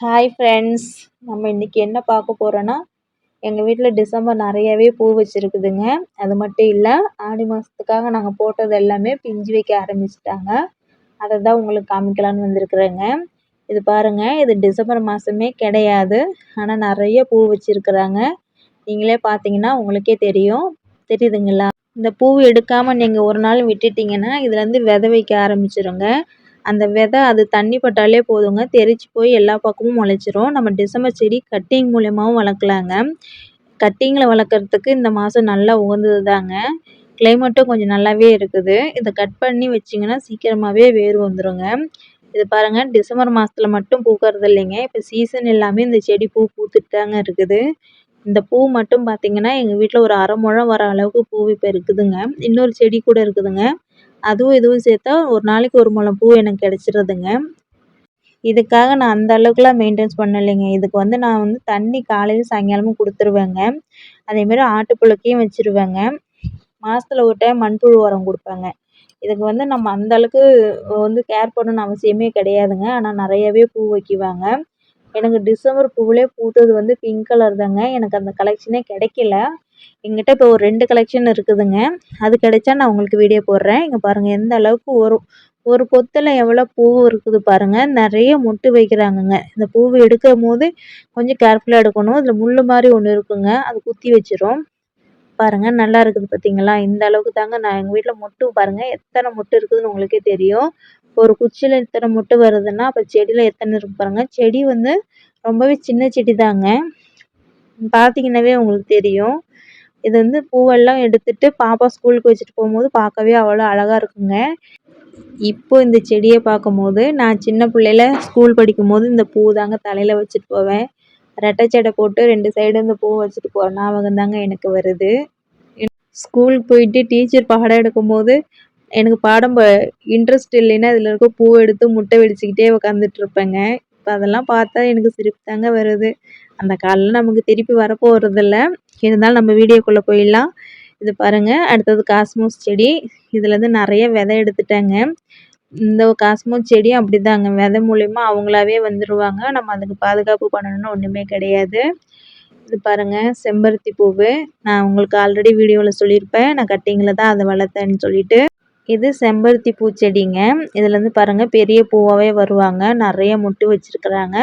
Hi friends நம்ம இன்றைக்கி என்ன பார்க்க போகிறோன்னா எங்கள் வீட்டில் டிசம்பர் நிறையவே பூ வச்சுருக்குதுங்க. அது மட்டும் இல்லை ஆடி மாதத்துக்காக நாங்கள் போட்டது எல்லாமே பிஞ்சு வைக்க ஆரம்பிச்சிட்டாங்க. அதை தான் உங்களுக்கு காமிக்கலான்னு வந்திருக்குறேங்க. இது பாருங்கள் இது டிசம்பர் மாதமே கிடையாது. ஆனால் நிறைய பூ வச்சுருக்குறாங்க. நீங்களே பார்த்தீங்கன்னா உங்களுக்கே தெரியும். தெரியுதுங்களா? இந்த பூ எடுக்காமல் நீங்கள் ஒரு நாள் விட்டுட்டிங்கன்னா இதுலேருந்து விதை வைக்க ஆரம்பிச்சிருங்க. அந்த விதை அது தண்ணி பட்டாலே போதுங்க. தெறிச்சு போய் எல்லா பக்கமும் முளைச்சிரும். நம்ம டிசம்பர் செடி கட்டிங் மூலியமாகவும் வளர்க்கலாங்க. கட்டிங்கில் வளர்க்குறதுக்கு இந்த மாதம் நல்லா உகந்தது தாங்க கிளைமேட்டும் கொஞ்சம் நல்லாவே இருக்குது. இதை கட் பண்ணி வச்சிங்கன்னா சீக்கிரமாகவே வேர் வந்துடுங்க இது பாருங்கள் டிசம்பர் மாதத்துல மட்டும் பூக்கிறது இல்லைங்க. இப்போ சீசன் எல்லாமே இந்த செடி பூ பூத்துட்டு தாங்க இருக்குது. இந்த பூ மட்டும் பார்த்திங்கன்னா எங்கள் வீட்டில் ஒரு அரை முழம் வர அளவுக்கு பூ இப்போ இருக்குதுங்க. இன்னொரு செடி கூட இருக்குதுங்க. அதுவும் இதுவும் சேர்த்தா ஒரு நாளைக்கு ஒரு முழம் பூ எனக்கு கிடச்சிருதுங்க. இதுக்காக நான் அந்த அளவுக்குலாம் மெயின்டென்ஸ் பண்ணலைங்க. இதுக்கு வந்து நான் வந்து தண்ணி காலையில் சாயங்காலமும் கொடுத்துருவேங்க. அதேமாரி ஆட்டுப்புழுக்கையும் வச்சுருவேங்க. மாதத்துல ஒரு டைம் மண்புழு உரம் கொடுப்பேங்க. இதுக்கு வந்து நம்ம அந்த அளவுக்கு வந்து கேர் பண்ணணும்னு அவசியமே கிடையாதுங்க. ஆனால் நிறையவே பூ வைக்குவாங்க. எனக்கு டிசம்பர் பூவிலே பூத்தது வந்து பிங்க் கலர் தாங்க. எனக்கு அந்த கலெக்ஷனே கிடைக்கல. எங்கிட்ட இப்போ ஒரு ரெண்டு கலெக்ஷன் இருக்குதுங்க. அது கிடைச்சா நான் உங்களுக்கு வீடியோ போடுறேன். இங்கே பாருங்கள் எந்த அளவுக்கு ஒரு ஒரு பொத்தில் எவ்வளோ பூ இருக்குது பாருங்கள் நிறைய மொட்டு வைக்கிறாங்கங்க. இந்த பூ எடுக்கும் போது கொஞ்சம் கேர்ஃபுல்லாக எடுக்கணும். இதில் முள் மாதிரி ஒன்று இருக்குங்க. அது குத்தி வச்சிரும். பாருங்கள் நல்லா இருக்குது பார்த்தீங்களா இந்த அளவுக்கு தாங்க நான் எங்கள் வீட்டில் மொட்டு பாருங்கள் எத்தனை மொட்டு இருக்குதுன்னு உங்களுக்கே தெரியும். ஒரு குச்சியில் இத்தனை மொட்டு வருதுன்னா அப்போ செடியில் எத்தனை இருக்கு பாருங்கள் செடி வந்து ரொம்பவே சின்ன செடி தாங்க. பார்த்தீங்கன்னாவே உங்களுக்கு தெரியும். இது வந்து பூவெல்லாம் எடுத்துட்டு பாப்பா ஸ்கூலுக்கு வச்சுட்டு போகும்போது பார்க்கவே அவ்வளோ அழகாக இருக்குங்க. இப்போ இந்த செடியை பார்க்கும்போது நான் சின்ன பிள்ளையில ஸ்கூல் படிக்கும்போது இந்த பூ தாங்க தலையில் வச்சுட்டு போவேன். ரெட்டை ஜடை போட்டு ரெண்டு சைடு இந்த பூ வச்சுட்டு போகிற ஞாபகம் தாங்க எனக்கு வருது. ஸ்கூலுக்கு போயிட்டு டீச்சர் பாடம் எடுக்கும்போது எனக்கு பாடம் இன்ட்ரெஸ்ட் இல்லைன்னா இதில் இருக்க பூ எடுத்து முட்டை வெடிச்சுக்கிட்டே உட்காந்துட்ருப்பேங்க இப்போ அதெல்லாம் பார்த்தா எனக்கு சிரிப்பு தாங்க வருது. அந்த காலம்லாம் நமக்கு திருப்பி வரப்போகிறதில்ல இருந்தாலும் நம்ம வீடியோக்குள்ளே போயிடலாம். இது பாருங்கள் அடுத்தது காஸ்மோஸ் செடி. இதுலேருந்து நிறைய விதை எடுத்துட்டேங்க. இந்த காஸ்மோஸ் செடியும் அப்படி தாங்க விதை மூலிமா அவங்களாவே வந்துடுவாங்க நம்ம அதுக்கு பாதுகாப்பு பண்ணணும்னு ஒன்றுமே கிடையாது. இது பாருங்கள் செம்பருத்தி பூவு. நான் உங்களுக்கு ஆல்ரெடி வீடியோவில் சொல்லியிருப்பேன். நான் கட்டிங்கில் தான் அதை வளர்த்தேன்னு சொல்லிட்டு. இது செம்பருத்தி பூச்செடிங்க இதுலேருந்து பாருங்கள் பெரிய பூவாகவே வருவாங்க. நிறைய முட்டு வச்சுருக்குறாங்க.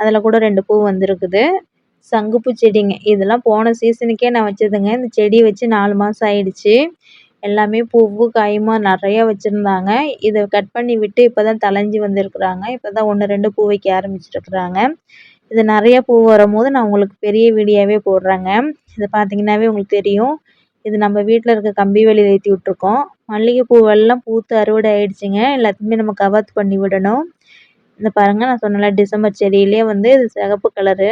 அதில் கூட ரெண்டு பூ வந்திருக்குது. சங்குப்பூ செடிங்க. இதெல்லாம் போன சீசனுக்கே நான் வச்சதுங்க. இந்த செடி வச்சு நாலு மாதம் ஆயிடுச்சு. எல்லாமே பூவு காயுமா நிறையா வச்சுருந்தாங்க. இதை கட் பண்ணி விட்டு இப்போ தான் தழைஞ்சி வந்திருக்குறாங்க. இப்போ தான் ஒன்று ரெண்டு பூ வைக்க ஆரம்பிச்சிருக்குறாங்க. இது நிறையா பூ வரும்போது நான் உங்களுக்கு பெரிய வீடியோவே போடுறேங்க. இதை பார்த்தீங்கன்னாவே உங்களுக்கு தெரியும். இது நம்ம வீட்டில் இருக்க கம்பி வேலியில் ஏற்றி விட்ருக்கோம் மல்லிகைப்பூவெல்லாம் பூத்து அறுவடை ஆயிடுச்சுங்க. எல்லாத்தையுமே நம்ம கவாத்து பண்ணி விடணும். இந்த பாருங்கள் நான் சொன்னல டிசம்பர் செடியிலே வந்து இது சிகப்பு கலரு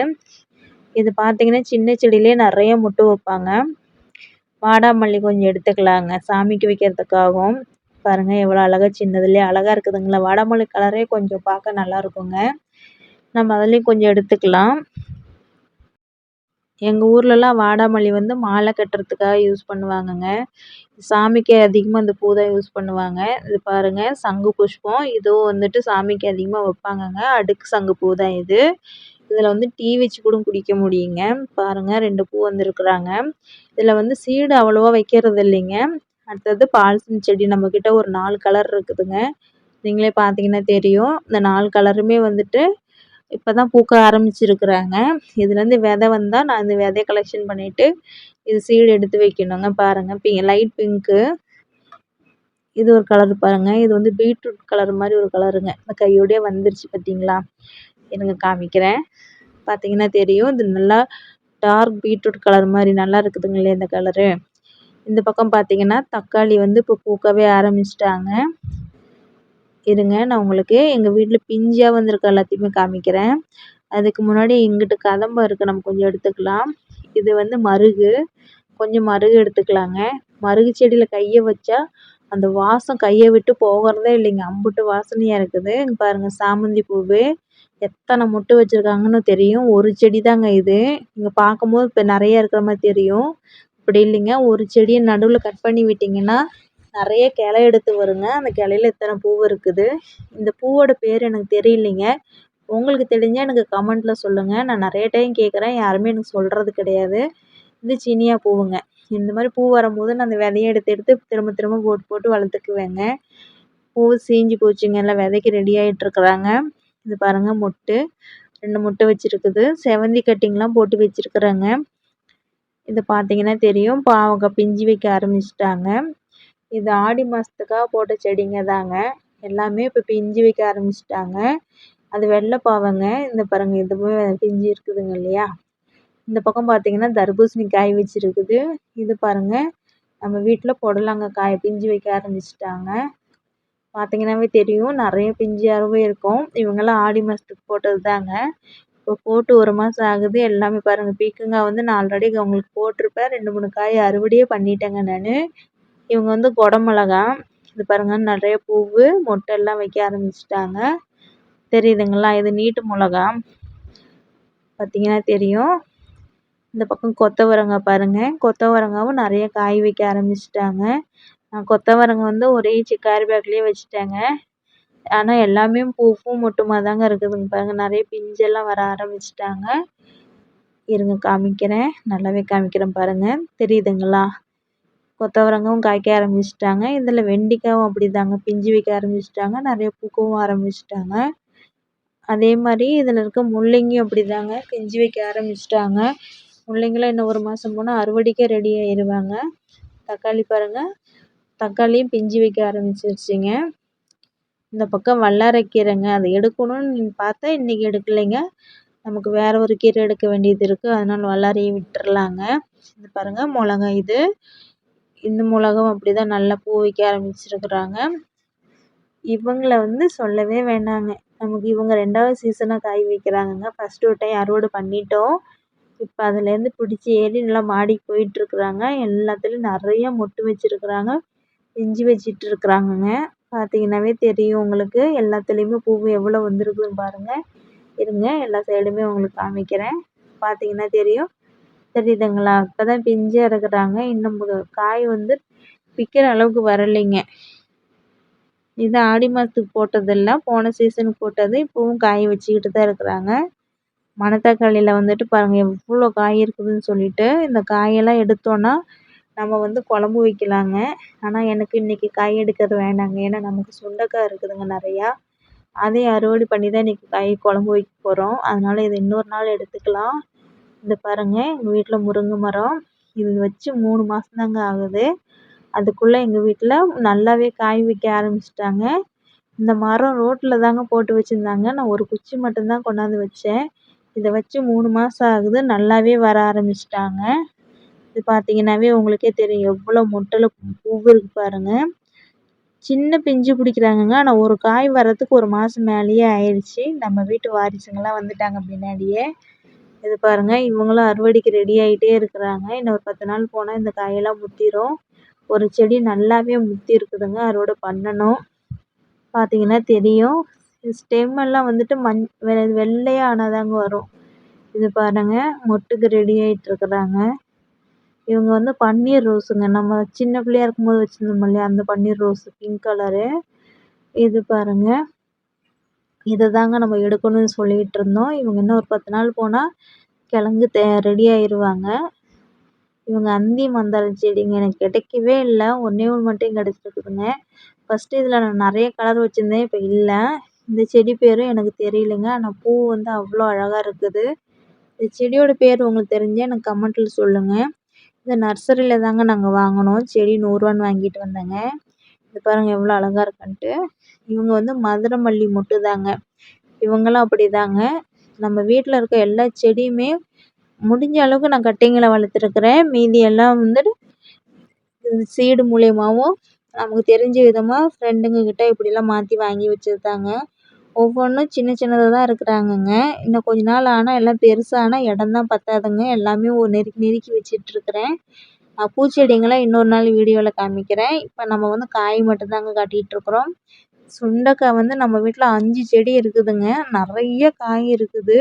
இது பார்த்தீங்கன்னா சின்ன செடியிலே நிறைய மொட்டு வைப்பாங்க. வாடாமல்லி கொஞ்சம் எடுத்துக்கலாங்க சாமிக்கு வைக்கிறதுக்காகவும். பாருங்கள் எவ்வளோ அழகாக சின்னதுலேயே அழகாக இருக்குதுங்களா? வாடாமல்லி கலரே கொஞ்சம் பார்க்க நல்லா இருக்குங்க. நம்ம அதுலேயும் கொஞ்சம் எடுத்துக்கலாம். எங்கள் ஊர்லலாம் வாடாமல்லி வந்து மாலை கட்டுறதுக்காக யூஸ் பண்ணுவாங்கங்க. சாமிக்கு அதிகமாக இந்த பூ தான் யூஸ் பண்ணுவாங்க. இது பாருங்கள் சங்கு புஷ்பம். இதுவும் வந்துட்டு சாமிக்கு அதிகமாக வைப்பாங்கங்க. அடுக்கு சங்கு பூ தான் இது. இதில் வந்து டீ வச்சு கூட குடிக்க முடியுங்க. பாருங்கள் ரெண்டு பூ வந்திருக்குறாங்க. இதில் வந்து சீடு அவ்வளோவா வைக்கிறது இல்லைங்க. அடுத்தது பால்சம் செடி நம்மக்கிட்ட ஒரு நாலு கலர் இருக்குதுங்க. நீங்களே பார்த்தீங்கன்னா தெரியும். இந்த நாலு கலருமே வந்துட்டு இப்போ தான் பூக்க ஆரம்பிச்சிருக்கிறாங்க. இதுலேருந்து விதை வந்தால் நான் இந்த விதைய கலெக்ஷன் பண்ணிவிட்டு இது சீடு எடுத்து வைக்கணுங்க பாருங்கள் பி லைட் பிங்க்கு இது ஒரு கலர் பாருங்கள் இது வந்து பீட்ரூட் கலர் மாதிரி ஒரு கலருங்க இந்த கையோடய வந்துருச்சு பார்த்தீங்களா எனக்கு காமிக்கிறேன். பார்த்தீங்கன்னா தெரியும். இது நல்லா டார்க் பீட்ரூட் கலர் மாதிரி நல்லா இருக்குதுங்களே இந்த கலரு இந்த பக்கம் பார்த்தீங்கன்னா தக்காளி வந்து இப்போ பூக்கவே ஆரம்பிச்சிட்டாங்க. இருங்க நான் உங்களுக்கு எங்கள் வீட்டில் பிஞ்சாக வந்திருக்க எல்லாத்தையுமே காமிக்கிறேன். அதுக்கு முன்னாடி இங்கிட்டு கதம்பம் இருக்குது நம்ம கொஞ்சம் எடுத்துக்கலாம். இது வந்து மருகு. கொஞ்சம் மருகு எடுத்துக்கலாங்க. மருகு செடியில் கையை வச்சா அந்த வாசம் கையை விட்டு போகிறதே இல்லைங்க. அம்புட்டு வாசனையாக இருக்குது. இங்கே பாருங்கள் சாமந்தி பூவு. எத்தனை மொட்டு வச்சுருக்காங்கன்னு தெரியும். ஒரு செடி தாங்க இது. இங்கே பார்க்கும்போது இப்போ நிறைய இருக்கிற மாதிரி தெரியும். அப்படி இல்லைங்க. ஒரு செடியை நடுவில் கட் பண்ணி விட்டிங்கன்னா நிறைய கிளை எடுத்து வருங்க. அந்த கிளையில இத்தனை பூ இருக்குது. இந்த பூவோட பேர் எனக்கு தெரியலைங்க. உங்களுக்கு தெரிஞ்சால் எனக்கு கமெண்ட்டில் சொல்லுங்கள் நான் நிறைய டைம் கேட்குறேன் யாருமே எனக்கு சொல்கிறது கிடையாது. இது சீனியா பூவுங்க. இந்த மாதிரி பூ வரும்போது நான் அந்த விதைய எடுத்து எடுத்து திரும்ப திரும்ப போட்டு போட்டு வளர்த்துக்குவேங்க. பூ சீஞ்சு போச்சுங்க. எல்லாம் விதைக்கு ரெடி ஆகிட்ருக்குறாங்க இது பாருங்கள் மொட்டு. ரெண்டு முட்டை வச்சுருக்குது. செவந்தி கட்டிங்லாம் போட்டு வச்சுருக்குறேங்க. இதை பார்த்தீங்கன்னா தெரியும். பாவக்காய் பிஞ்சு வைக்க ஆரம்பிச்சிட்டாங்க. இது ஆடி மாதத்துக்காக போட்ட செடிங்க தாங்க. எல்லாமே இப்போ பிஞ்சு வைக்க ஆரம்பிச்சிட்டாங்க. அது வெள்ளை பாவங்க. இந்த பாருங்கள் இதுவும் பிஞ்சு இருக்குதுங்க இல்லையா? இந்த பக்கம் பார்த்தீங்கன்னா தர்பூசணி காய் வச்சுருக்குது. இது பாருங்கள் நம்ம வீட்டில் புடலங்காய் காய் பிஞ்சு வைக்க ஆரம்பிச்சிட்டாங்க. பார்த்தீங்கன்னாவே தெரியும் நிறைய பிஞ்சாகவே இருக்கும். இவங்கெல்லாம் ஆடி மாதத்துக்கு போட்டது தாங்க. இப்போ போட்டு ஒரு மாதம் ஆகுது. எல்லாமே பாருங்கள் பீக்கங்காய் வந்து நான் ஆல்ரெடி உங்களுக்கு போட்டிருப்பேன். ரெண்டு மூணு காய் அறுவடையே பண்ணிட்டேங்க நான். இவங்க வந்து குடமிளகா இது பாருங்க நிறைய பூவு மொட்டெல்லாம் வைக்க ஆரம்பிச்சிட்டாங்க. தெரியுதுங்களா? இது நீட்டு மிளகா. பார்த்தீங்கன்னா தெரியும். இந்த பக்கம் கொத்தவரங்காய் பாருங்கள் கொத்தவரங்காவும் நிறைய காய் வைக்க ஆரம்பிச்சிட்டாங்க. நான் கொத்தவரங்காய் வந்து ஒரே சிக்காரி பேக்லேயே வச்சுட்டேங்க. ஆனால் எல்லாமே பூவும் மொட்டுமா தாங்க இருக்குதுங்க பாருங்கள் நிறைய பிஞ்செல்லாம் வர ஆரம்பிச்சிட்டாங்க. இருங்க காமிக்கிறேன். நல்லாவே காமிக்கிறேன் பாருங்கள் தெரியுதுங்களா? கொத்தவரங்காவும் காய்க்க ஆரம்பிச்சிட்டாங்க. இதில் வெண்டிக்காயும் அப்படிதாங்க பிஞ்சு வைக்க ஆரம்பிச்சிட்டாங்க நிறைய பூக்கவும் ஆரம்பிச்சிட்டாங்க. அதே மாதிரி இதில் இருக்க முள்ளங்கியும் அப்படிதாங்க பிஞ்சு வைக்க ஆரம்பிச்சிட்டாங்க. முள்ளங்கிலாம் இன்னும் ஒரு மாதம் போனால் அறுவடைக்கே ரெடி ஆயிடுவாங்க தக்காளி பாருங்கள் தக்காளியும் பிஞ்சு வைக்க ஆரம்பிச்சிருச்சுங்க. இந்த பக்கம் வல்லாரைக்கீரைங்க அதை எடுக்கணும்னு பார்த்தா இன்றைக்கி எடுக்கலைங்க. நமக்கு வேறு ஒரு கீரை எடுக்க வேண்டியது இருக்குது அதனால் வல்லாரையும் விட்டுறலாங்க. இது பாருங்கள் மிளகா இது. இந்த மிளகாவும் அப்படி தான் நல்லா பூ வைக்க ஆரம்பிச்சிருக்கிறாங்க. இவங்களை வந்து சொல்லவே வேணாங்க. நமக்கு இவங்க ரெண்டாவது சீசனாக காய் வைக்கிறாங்கங்க. ஃபஸ்ட்டு ஒரு டைம் அறுவடை பண்ணிட்டோம். இப்போ அதுலேருந்து பிடிச்சி ஏறி நல்லா மாடிக்கு போயிட்டுருக்குறாங்க எல்லாத்துலேயும் நிறையா மொட்டு வச்சுருக்குறாங்க. பிஞ்சு வச்சிட்டு இருக்கிறாங்கங்க. பார்த்தீங்கன்னாவே தெரியும் உங்களுக்கு. எல்லாத்துலேயுமே பூ எவ்வளோ வந்திருக்குன்னு பாருங்கள் இருங்க எல்லா சைடுமே உங்களுக்கு காமிக்கிறேன். பார்த்தீங்கன்னா தெரியும். தெரியுதுங்களா? இப்போ தான் பிஞ்சு இறக்குறாங்க இன்னும் காய் வந்து விற்கிற அளவுக்கு வரலைங்க. இது ஆடி மாதத்துக்கு போட்டதெல்லாம் போன சீசனுக்கு போட்டது. இப்போவும் காய் வச்சுக்கிட்டு தான் இருக்கிறாங்க. மணத்தக்காளியில் வந்துட்டு பாருங்கள் எவ்வளோ காய் இருக்குதுன்னு சொல்லிட்டு இந்த காயெல்லாம் எடுத்தோன்னா நம்ம வந்து குழம்பு வைக்கலாங்க. ஆனால் எனக்கு இன்றைக்கி காய் எடுக்கிறது வேணாங்க. ஏன்னா நமக்கு சுண்டைக்காய் இருக்குதுங்க நிறையா. அதையும் அறுவடை பண்ணி தான் இன்றைக்கி காய் குழம்பு வைக்க போகிறோம் அதனால் இதை இன்னொரு நாள் எடுத்துக்கலாம். இந்த பாருங்கள் எங்கள் வீட்டில் முருங்கை மரம். இது வச்சு மூணு மாதந்தாங்க ஆகுது. அதுக்குள்ளே எங்கள் வீட்டில் நல்லாவே காய் வைக்க ஆரம்பிச்சிட்டாங்க. இந்த மரம் ரோட்டில் தாங்க போட்டு வச்சுருந்தாங்க. நான் ஒரு குச்சி மட்டும்தான் கொண்டாந்து வச்சேன். இதை வச்சு மூணு மாதம் ஆகுது. நல்லாவே வர ஆரம்பிச்சிட்டாங்க. இது பார்த்தீங்கன்னாவே உங்களுக்கே தெரியும். எவ்வளோ மொட்டில் பூ இருக்கு பாருங்கள் சின்ன பிஞ்சு பிடிக்கிறாங்கங்க. ஆனால் ஒரு காய் வர்றதுக்கு ஒரு மாதம் மேலேயே ஆயிடுச்சு நம்ம வீட்டு வாரிசுங்களாம் வந்துட்டாங்க பின்னாடியே. இது பாருங்க இவங்களும் அறுவடைக்கு ரெடி ஆகிட்டே இருக்கிறாங்க. இன்னும் ஒரு பத்து நாள் போனால் இந்த காயெல்லாம் முத்திரும். ஒரு செடி நல்லாவே முத்தி இருக்குதுங்க அறுவடை பண்ணணும். பார்த்தீங்கன்னா தெரியும். ஸ்டெம் எல்லாம் வந்துட்டு மண் வெ வெள்ளையாக ஆனால் தாங்க வரும். இது பாருங்க மொட்டுக்கு ரெடி ஆகிட்ருக்குறாங்க இவங்க வந்து பன்னீர் ரோஸுங்க. நம்ம சின்ன பிள்ளையா இருக்கும்போது வச்சுருந்தோம் இல்லையா அந்த பன்னீர் ரோஸு பிங்க் கலரு இது பாருங்க. இதை தாங்க நம்ம எடுக்கணும்னு சொல்லிகிட்டு இருந்தோம். இவங்க இன்னும் ஒரு பத்து நாள் போனால் கிழங்கு தே ரெடி ஆயிடுவாங்க இவங்க அந்தி மந்தாரம் செடிங்க. எனக்கு கிடைக்கவே இல்லை. ஒன்றே ஒன்று மட்டும் கிடச்சிருக்குதுங்க ஃபஸ்ட்டு இதில் நான் நிறைய கலர் வச்சுருந்தேன். இப்போ இல்லை. இந்த செடி பேரும் எனக்கு தெரியலைங்க. ஆனால் பூ வந்து அவ்வளோ அழகாக இருக்குது. இந்த செடியோட பேர் உங்களுக்கு தெரிஞ்சால் எனக்கு கமெண்ட்டில் சொல்லுங்கள் இந்த நர்சரியில் தாங்க நாங்கள் வாங்கினோம். செடி நூறுரூவான்னு வாங்கிட்டு வந்தேங்க. இது பாருங்கள் எவ்வளோ அழகாக இருக்குன்ட்டு. இவங்க வந்து மதுரை மல்லி மொட்டு தாங்க இவங்களும் அப்படி தாங்க நம்ம வீட்டில் இருக்க எல்லா செடியுமே முடிஞ்ச அளவுக்கு நான் கட்டிங்கில் வளர்த்துருக்குறேன். மீதி எல்லாம் வந்துட்டு சீடு மூலியமாகவும் நமக்கு தெரிஞ்ச விதமாக ஃப்ரெண்டுங்கக்கிட்ட இப்படிலாம் மாற்றி வாங்கி வச்சுருக்காங்க. ஒவ்வொன்றும் சின்ன சின்னதாக தான் இருக்கிறாங்கங்க. இன்னும் கொஞ்ச நாள் ஆனால் எல்லாம் பெருசானால் இடம் தான் பத்தாதுங்க. எல்லாமே ஒரு நெருக்கி நெருக்கி வச்சிட்ருக்கிறேன். பூச்செடிங்கெல்லாம் இன்னொரு நாள் வீடியோவில் காமிக்கிறேன். இப்போ நம்ம வந்து காய் மட்டும்தாங்க காட்டிகிட்ருக்குறோம் சுண்டக்காய் வந்து நம்ம வீட்டில் அஞ்சு செடி இருக்குதுங்க. நிறைய காய் இருக்குது.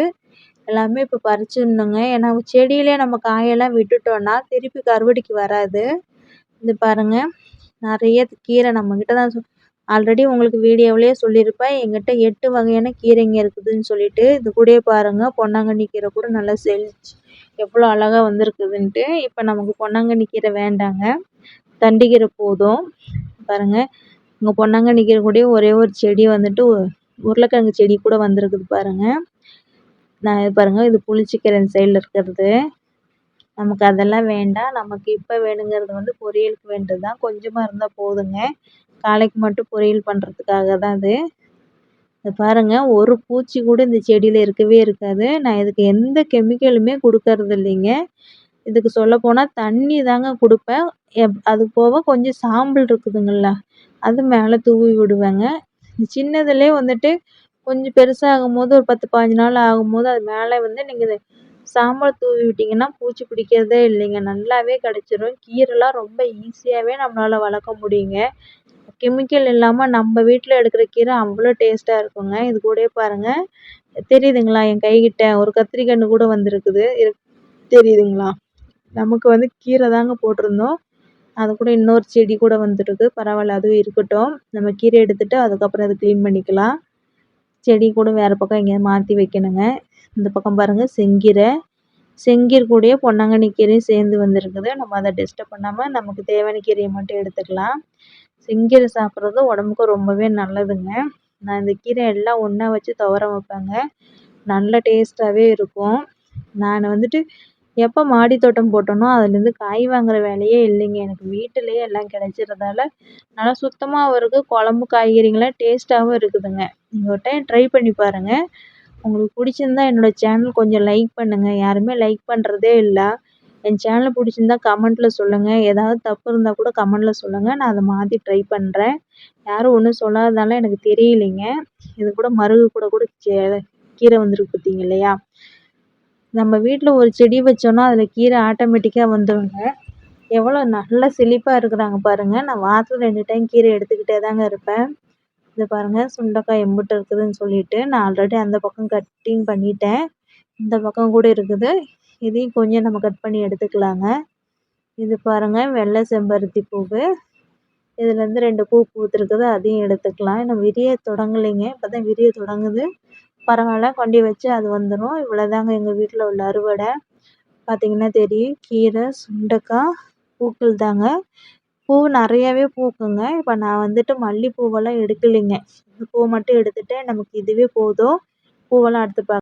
எல்லாமே இப்போ பறிச்சிடணுங்க. ஏன்னா செடியிலே நம்ம காயெல்லாம் விட்டுட்டோன்னா திருப்பி கருவடிக்கு வராது. இது பாருங்கள் நிறைய கீரை நம்மக்கிட்ட தான் ஆல்ரெடி உங்களுக்கு வீடியோவிலேயே சொல்லியிருப்பேன். எங்கிட்ட எட்டு வகையான கீரைங்க இருக்குதுன்னு சொல்லிட்டு இது கூடயே பாருங்கள் பொன்னாங்கண்ணி கீரை கூட நல்லா செழிச்சு எவ்வளோ அழகாக வந்திருக்குதுன்ட்டு. இப்போ நமக்கு பொன்னாங்கண்ணி கீரை வேண்டாங்க. தண்டுக்கீரை போதும். பாருங்கள் இங்கே பொண்ணாங்க கீரை ஒரே ஒரு செடி வந்துட்டு உருளைக்கிழங்கு செடி கூட வந்திருக்குது பாருங்கள் நான் இது பாருங்கள் இது புளிச்சிக்கீரை இந்த சைடில் இருக்கிறது. நமக்கு அதெல்லாம் வேண்டாம். நமக்கு இப்போ வேணுங்கிறது வந்து பொரியலுக்கு வேண்டியது தான் கொஞ்சமாக இருந்தால் போதுங்க. காலைக்கு மட்டும் பொரியல் பண்ணுறதுக்காக தான் அது. இது பாருங்கள் ஒரு பூச்சி கூட இந்த செடியில் இருக்கவே இருக்காது. நான் இதுக்கு எந்த கெமிக்கலுமே கொடுக்கறது இல்லைங்க. இதுக்கு சொல்லப்போனால் தண்ணி தாங்க கொடுப்பேன். எப் அது போக கொஞ்சம் சாம்பல் இருக்குதுங்கள்ல அது மேலே தூவி விடுவேங்க. சின்னதுலேயே வந்துட்டு கொஞ்சம் பெருசாகும் போது ஒரு பத்து பாஞ்சு நாள் ஆகும்போது அது மேலே வந்து நீங்கள் சாம்பல் தூவி விட்டிங்கன்னா பூச்சி பிடிக்கிறதே இல்லைங்க. நல்லாவே கிடச்சிரும். கீரைலாம் ரொம்ப ஈஸியாகவே நம்மளால் வளர்க்க முடியுங்க. கெமிக்கல் இல்லாமல் நம்ம வீட்டில் எடுக்கிற கீரை அவ்வளோ டேஸ்ட்டாக இருக்குங்க. இது கூடயே பாருங்கள் தெரியுதுங்களா? என் கைகிட்ட ஒரு கத்திரிக்கன்று கூட வந்திருக்குது. தெரியுதுங்களா? நமக்கு வந்து கீரை தாங்க போட்டிருந்தோம். அது கூட இன்னொரு செடி கூட வந்துருக்கு பரவாயில்ல அதுவும் இருக்கட்டும். நம்ம கீரை எடுத்துட்டு அதுக்கப்புறம் அதை க்ளீன் பண்ணிக்கலாம். செடி கூட வேறு பக்கம் எங்கேயாவது மாற்றி வைக்கணுங்க. இந்த பக்கம் பாருங்கள் செங்கீரை. செங்கீர் கூடயே பொன்னாங்கண்ணி கீரையும் சேர்ந்து வந்திருக்குது. நம்ம அதை டிஸ்டர்ப் பண்ணாமல் நமக்கு தேவையான கீரையை மட்டும் எடுத்துக்கலாம். செங்கீரை சாப்பிட்றது உடம்புக்கு ரொம்பவே நல்லதுங்க. நான் இந்த கீரை எல்லாம் ஒன்றா வச்சு துவரம் வைப்பேங்க. நல்ல டேஸ்ட்டாகவே இருக்கும். நான் வந்துட்டு எப்போ மாடி தோட்டம் போட்டேனோ அதுலேருந்து காய் வாங்குகிற வேலையே இல்லைங்க. எனக்கு வீட்டிலேயே எல்லாம் கிடைச்சிறதால நல்லா சுத்தமாகவும் இருக்குது குழம்பு காய்கறிங்கெல்லாம் டேஸ்ட்டாகவும் இருக்குதுங்க. நீங்கள் ஒரு டைம் ட்ரை பண்ணி பாருங்கள் உங்களுக்கு பிடிச்சிருந்தா என்னோடய சேனல் கொஞ்சம் லைக் பண்ணுங்கள் யாருமே லைக் பண்ணுறதே இல்லை. என் சேனல் பிடிச்சிருந்தா கமெண்ட்டில் சொல்லுங்கள் ஏதாவது தப்பு இருந்தால் கூட கமெண்ட்டில் சொல்லுங்கள் நான் அதை மாற்றி ட்ரை பண்ணுறேன் யாரும் ஒன்றும் சொல்லாததால எனக்கு தெரியலைங்க. இது கூட மருகு கூட கூட கீரை வந்திருக்கு பார்த்தீங்க இல்லையா? நம்ம வீட்டில் ஒரு செடி வச்சோன்னா அதில் கீரை ஆட்டோமேட்டிக்காக வந்துடுங்க எவ்வளோ நல்லா செழிப்பாக இருக்கிறாங்க பாருங்கள் நான் வாரத்தில் ரெண்டு டைம் கீரை எடுத்துக்கிட்டே தாங்க இருப்பேன். இது பாருங்கள் சுண்டைக்காய் எம்பிட்டு இருக்குதுன்னு சொல்லிட்டு நான் ஆல்ரெடி அந்த பக்கம் கட்டிங் பண்ணிட்டேன். இந்த பக்கம் கூட இருக்குது. இதையும் கொஞ்சம் நம்ம கட் பண்ணி எடுத்துக்கலாங்க. இது பாருங்கள் வெள்ளை செம்பருத்தி பூவு. இதுலேருந்து ரெண்டு பூ பூத்துருக்குது அதையும் எடுத்துக்கலாம். இன்னும் விரிய தொடங்கலைங்க. இப்போ தான் விரிய தொடங்குது. பரவாயில்ல கொண்டு வச்சு அது வந்துடும் இவ்வளோதாங்க எங்கள் வீட்டில் உள்ள அறுவடை. பார்த்திங்கன்னா தெரியும் கீரை சுண்டக்காய் பூக்கள் தாங்க பூ நிறையாவே பூக்குங்க. இப்போ நான் வந்துட்டு மல்லிகைப்பூவெல்லாம் எடுக்கலைங்க. இந்த பூ மட்டும் எடுத்துகிட்டு நமக்கு இதுவே போதும். பூவெல்லாம் அடுத்து பார்க்க